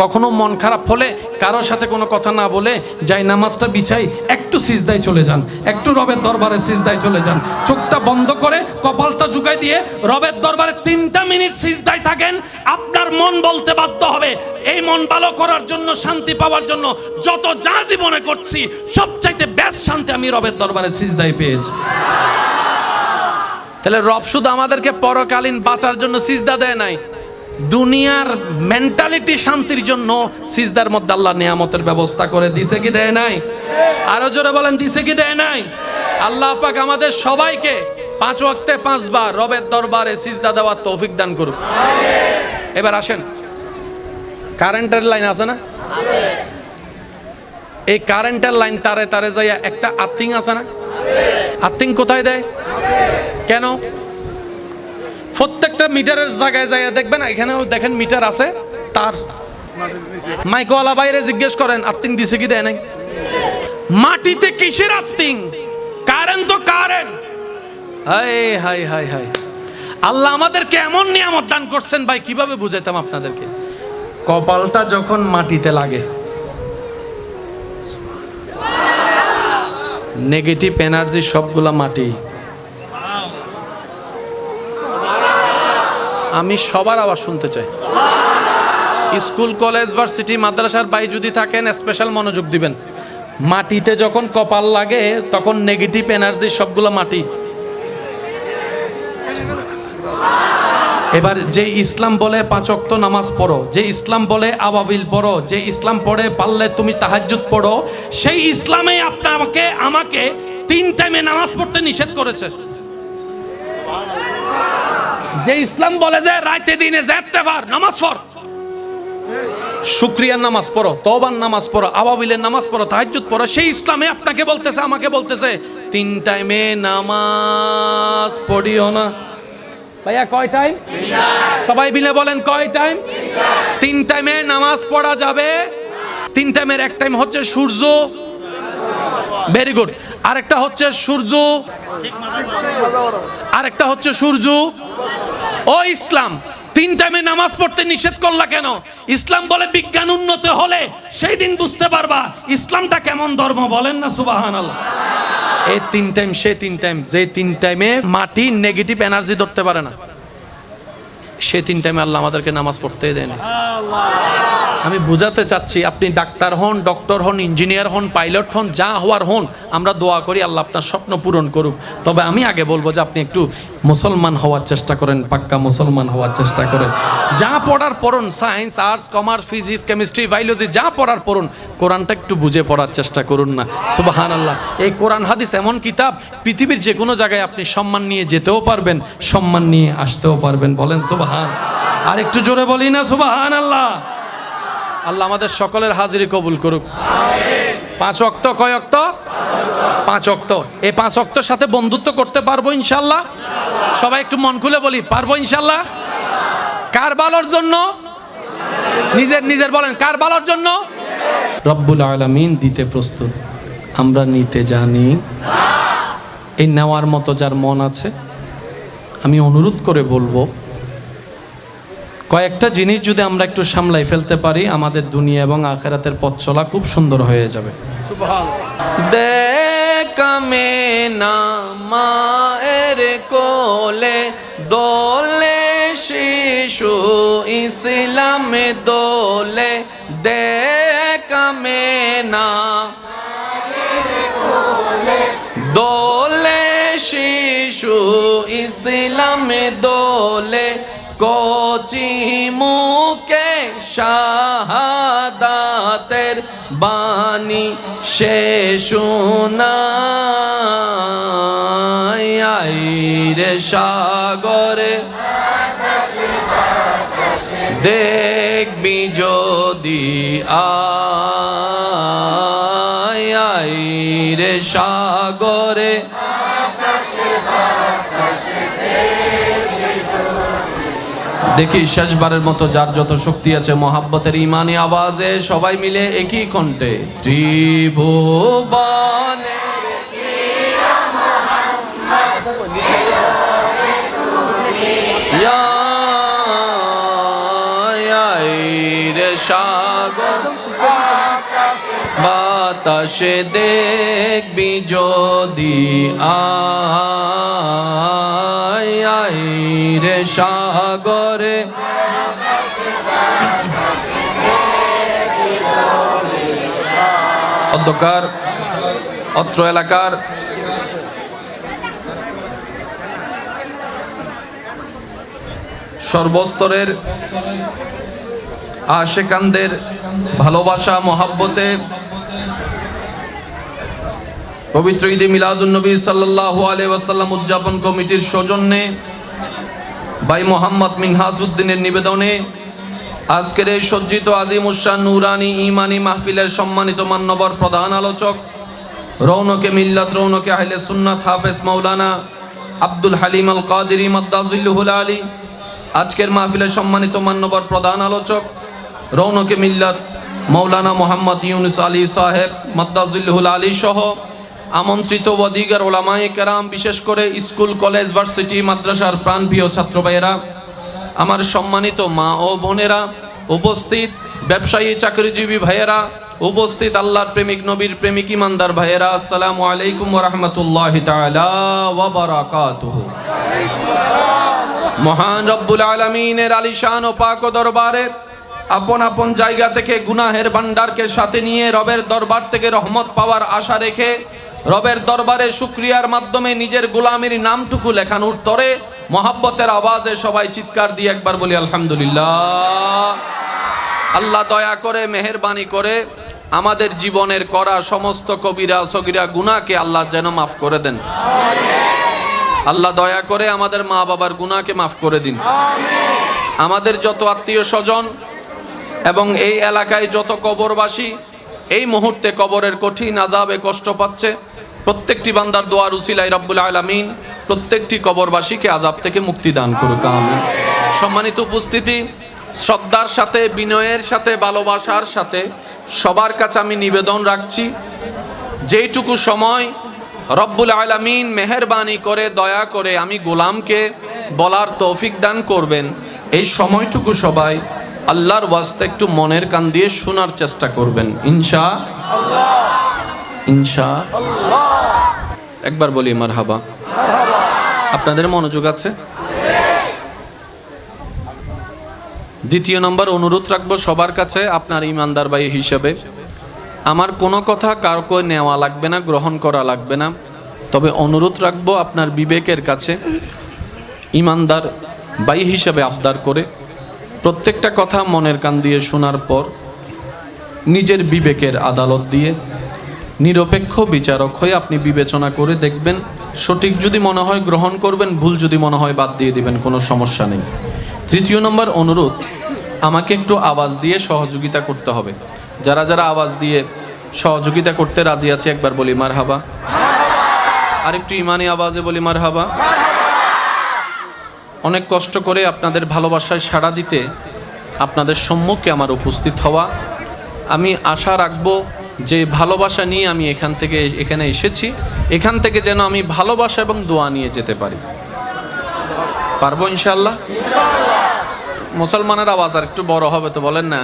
কখনো মন খারাপ হলে কারোর সাথে কোনো কথা না বলে যাই নামাজটা বিছাই, একটু সিজদায় চলে যান, একটু রবের দরবারে সিজদায় চলে যান। চোখটা বন্ধ করে কপালটা ঝুঁকাই দিয়ে রবের দরবারে তিনটা মিনিট সিজদায় থাকেন, আপনার মন বলতে বাধ্য হবে। এই মন ভালো করার জন্য, শান্তি পাওয়ার জন্য যত যা জীবনে করছি, সবচাইতে বেস্ট শান্তি আমি রবের দরবারে সিজদায় পেয়েছি। তাহলে রব শুধু আমাদেরকে পরকালীন বাঁচার জন্য সিজদা দেয় নাই দুনিয়ার মেন্টালিটি শান্তির জন্য সিজদার মধ্যে আল্লাহ নিয়ামতের ব্যবস্থা করে দিছে কি দেয় নাই? আরও জোরে বলেন, দিছে কি দেয় নাই? আল্লাহ পাক আমাদের সবাইকে পাঁচ ওয়াক্তে পাঁচবার রবের দরবারে সিজদা দেওয়ার তৌফিক দান করুক। এবার আসেন। কারেন্টের লাইন আছে না? এই কারেন্টের লাইন তারে তারে যাইয়া একটা আর্থিং আছে না? আর্থিং কোথায় দেয়? কেন? প্রত্যেকটা মিটারের জায়গায় জায়গায় দেখবেন, এখানেও দেখেন মিটার আছে, তার মাইকওয়ালা বাইরে জিজ্ঞেস করেন আত্মিং দিছে কি দেয় নাই? মাটিতে কিসের আত্মিং কারেন্ট তো current. High high high high Allah আমাদেরকে এমন নিয়ামত দান করছেন, ভাই, কীভাবে বুঝাইতাম আপনাদেরকে? কপালটা যখন মাটিতে লাগে। নেগেটিভ এনার্জি সবগুলা মাটি। আমি সবার আওয়াজ শুনতে চাই। স্কুল, কলেজ, ভার্সিটি, মাদ্রাসার বাই যদি থাকেন স্পেশাল মনোযোগ দিবেন। মাটিতে যখন কপাল লাগে, তখন নেগেটিভ এনার্জি সবগুলো মাটি। এবার যে ইসলাম বলে পাঁচক্ত নামাজ পড়ো, যে ইসলাম বলে আবাবিল পড়ো, যে ইসলাম পড়ে পারলে তুমি তাহাজ্জুদ পড়ো, সেই ইসলামে আপনাকে, আমাকে তিন টাইমে নামাজ পড়তে নিষেধ করেছে। যে ইসলাম বলে যে রাইতে দিনে যেতে পার নামাজ পড়। শুক্রিয়ার নামাজ পড়ো তবান নামাজ পড়ো, আবাবিলের নামাজ পড়ো, তাহাজ্জুদ পড়ো, সেই ইসলামে আপনাকে বলতেছে, আমাকে বলতেছে, তিন টাইমে নামাজ পড়িও না। ভাইয়া, কয় টাইম? সবাই মিলে বলেন, কয় টাইম? তিন টাইমে নামাজ পড়া যাবে। তিন টাইমের এক টাইম হচ্ছে সূর্য। ভেরি গুড আরেকটা হচ্ছে সূর্য। আরেকটা হচ্ছে সূর্য। ও ইসলাম তিন টাইমে নামাজ পড়তে নিষেধ করলা কেন? ইসলাম বলে বিজ্ঞান উন্নত হলে সেই দিন বুঝতে পারবা ইসলামটা কেমন ধর্ম, বলেন না সুবাহান এই তিন টাইম সে তিন টাইম যে তিন টাইমে মাটি নেগেটিভ এনার্জি ধরতে পারে না, সে তিন টাইমে আল্লাহ আমাদেরকে নামাজ পড়তে দেয় না আমি বুঝাতে চাচ্ছি, আপনি ডাক্তার হন, ডক্টর হন, ইঞ্জিনিয়ার হন, পাইলট হন, যা হওয়ার হন, আমরা দোয়া করি আল্লাহ আপনার স্বপ্ন পূরণ করুক। তবে আমি আগে বলব যে আপনি একটু মুসলমান হওয়ার চেষ্টা করেন, পাক্কা মুসলমান হওয়ার চেষ্টা করেন। যা পড়ার পড়ুন, science, arts, commerce, physics, chemistry, biology, যা পড়ার পড়ুন, কোরআনটা একটু বুঝে পড়ার চেষ্টা করুন না। সুবাহান আল্লাহ এই কোরআন, হাদিস এমন কিতাব, পৃথিবীর যে কোনো জায়গায় আপনি সম্মান নিয়ে যেতেও পারবেন, সম্মান নিয়ে আসতেও পারবেন, বলেন সুবাহান। আর একটু জোরে বলি না সুবাহান আল্লাহ আল্লাহ আমাদের সকলের হাজিরি কবুল করুক। পাঁচ অক্ত, কয় অক্ত? পাঁচ অক্ত। এই পাঁচ অক্তর সাথে বন্ধুত্ব করতে পারব ইনশাল্লাহ সবাই একটু মন খুলে বলি, পারব ইনশাল্লাহ কার ভালোর জন্য? নিজের নিজের বলেন কার ভালোর জন্য? রব্বুল আলমিন দিতে প্রস্তুত। আমরা নিতে জানি। এই নেওয়ার মতো যার মন আছে, আমি অনুরোধ করে বলব কয়েকটা জিনিস যদি আমরা একটু সামলাই ফেলতে পারি আমাদের দুনিয়া এবং আখেরাতের পথ চলা খুব সুন্দর হয়ে যাবে। দেখামে না মায়ের কোলে দোলে শিশু ইসলামে দোলে দেখামে না দোলে শিশু ইসলামে দোলে কচি মুকে শাহাদাতের বাণী সে রে সাগরে দেখবি যদি আয়। রে সাগরে দেখি শেষবারের মতো যার যত শক্তি আছে, মহাব্বতের ইমানি আওয়াজে সবাই মিলে একই কণ্ঠে, ত্রিভুবনে বাতাসে দেখবি যদি আয় রে সাগরে। অধ্যকার অত্র এলাকার। সর্বস্তরের আশেকানদের ভালোবাসা, মহাব্বতে। পবিত্র ঈদে মিলাদুন্নবী সাল্লাল্লাহু আলাইহি ওয়াসাল্লাম উদযাপন কমিটির সৌজন্যে ভাই মোহাম্মদ মিনহাজউদ্দিনের নিবেদনে আজকের এই সজ্জিত আজিম উসান নুরানি ইমানি মাহফিলের সম্মানিত মান্যবর প্রধান আলোচক, রৌনকে মিল্লাত, রৌনকে আহলে সুন্নাত হাফেজ মৌলানা আব্দুল হালিম আল কাদিরি মাদ্দাজুল্লুহুল আলী, আজকের মাহফিলের সম্মানিত মান্যবর প্রধান আলোচক, রৌনকে মিল্লাত মৌলানা মোহাম্মদ ইউনুস আলী সাহেব মাদ্দাজুল্লুহুল আলী সহ আমন্ত্রিত ওয়াদিগার ওলামায়ে কেরাম, বিশেষ করে স্কুল, কলেজ, ভার্সিটি, মাদ্রাসার প্রাণ প্রাণপ্রিয় ছাত্র ভাইয়েরা, আমার সম্মানিত মা ও বোনেরা, উপস্থিত ব্যবসায়ী, চাকরিজীবী ভাইয়েরা, উপস্থিত আল্লাহর প্রেমিক, নবীর প্রেমিক ইমানদার ভাইয়েরা, আসসালামু আলাইকুম রহমতুল্লাহ মহান রব্বুল আলমিনের আলিশান ও পাক দরবারে আপন আপন জায়গা থেকে গুনাহের ভান্ডারকে সাথে নিয়ে রবের দরবার থেকে রহমত পাওয়ার আশা রেখে রবের দরবারে শুক্রিয়ার মাধ্যমে নিজের গোলামির নামটুকু লেখানোর তরে মহাব্বতের আওয়াজে সবাই চিৎকার দিয়ে একবার বলি, আলহামদুলিল্লাহ। আল্লাহ দয়া করে, মেহেরবানি করে আমাদের জীবনের করা সমস্ত কবিরা, সগিরা গুনাহকে আল্লাহ যেন মাফ করে দেন। আল্লাহ দয়া করে আমাদের মা বাবার গুনাহকে মাফ করে দিন। আমাদের যত আত্মীয় স্বজন এবং এই এলাকায় যত কবরবাসী, এই মুহূর্তে কবরের কঠিন আজাবে কষ্ট পাচ্ছে। প্রত্যেকটি বান্দার দোয়ার উসিলাই রব্বুল আলমিন, প্রত্যেকটি কবরবাসীকে আজাব থেকে মুক্তি দান করুক, আমিন। সম্মানিত উপস্থিতি, শ্রদ্ধার সাথে, বিনয়ের সাথে, ভালোবাসার সাথে সবার কাছে আমি নিবেদন রাখছি, যেইটুকু সময় রব্বুল আলমিন মেহরবানি করে, দয়া করে আমি গোলামকে বলার তৌফিক দান করবেন, এই সময়টুকু সবাই আল্লাহর ওয়াস্তে একটু মনের কান দিয়ে শোনার চেষ্টা করবেন, ইনশা ইনশা একবার বলি আমার হাবা আপনাদের মনোযোগ আছে? দ্বিতীয় নম্বর, অনুরোধ রাখব সবার কাছে আপনার ইমানদার ভাই হিসেবে। আমার কোনো কথা কাউকে নেওয়া লাগবে না, গ্রহণ করা লাগবে না। তবে অনুরোধ রাখব আপনার বিবেকের কাছে ইমানদার বাই হিসাবে আবদার করে। প্রত্যেকটা কথা মনের কান দিয়ে শোনার পর নিজের বিবেকের আদালত দিয়ে নিরপেক্ষ বিচারক হয়ে আপনি বিবেচনা করে দেখবেন, সঠিক যদি মনে হয় গ্রহণ করবেন, ভুল যদি মনে হয় বাদ দিয়ে দিবেন, কোনো সমস্যা নেই। তৃতীয় নম্বর অনুরোধ, আমাকে একটু আওয়াজ দিয়ে সহযোগিতা করতে হবে। যারা যারা আওয়াজ দিয়ে সহযোগিতা করতে রাজি আছে, একবার বলি মার হাবা আর একটু ইমানি আওয়াজে বলি মার হাবা অনেক কষ্ট করে আপনাদের ভালোবাসায় সাড়া দিতে আপনাদের সম্মুখে আমার উপস্থিত হওয়া। আমি আশা রাখব যে ভালোবাসা নিয়ে আমি এখান থেকে, এখানে এসেছি, এখান থেকে যেন আমি ভালোবাসা এবং দোয়া নিয়ে যেতে পারি। পারব ইনশাল্লাহ মুসলমানের আওয়াজ আর একটু বড় হবে তো বলেন না।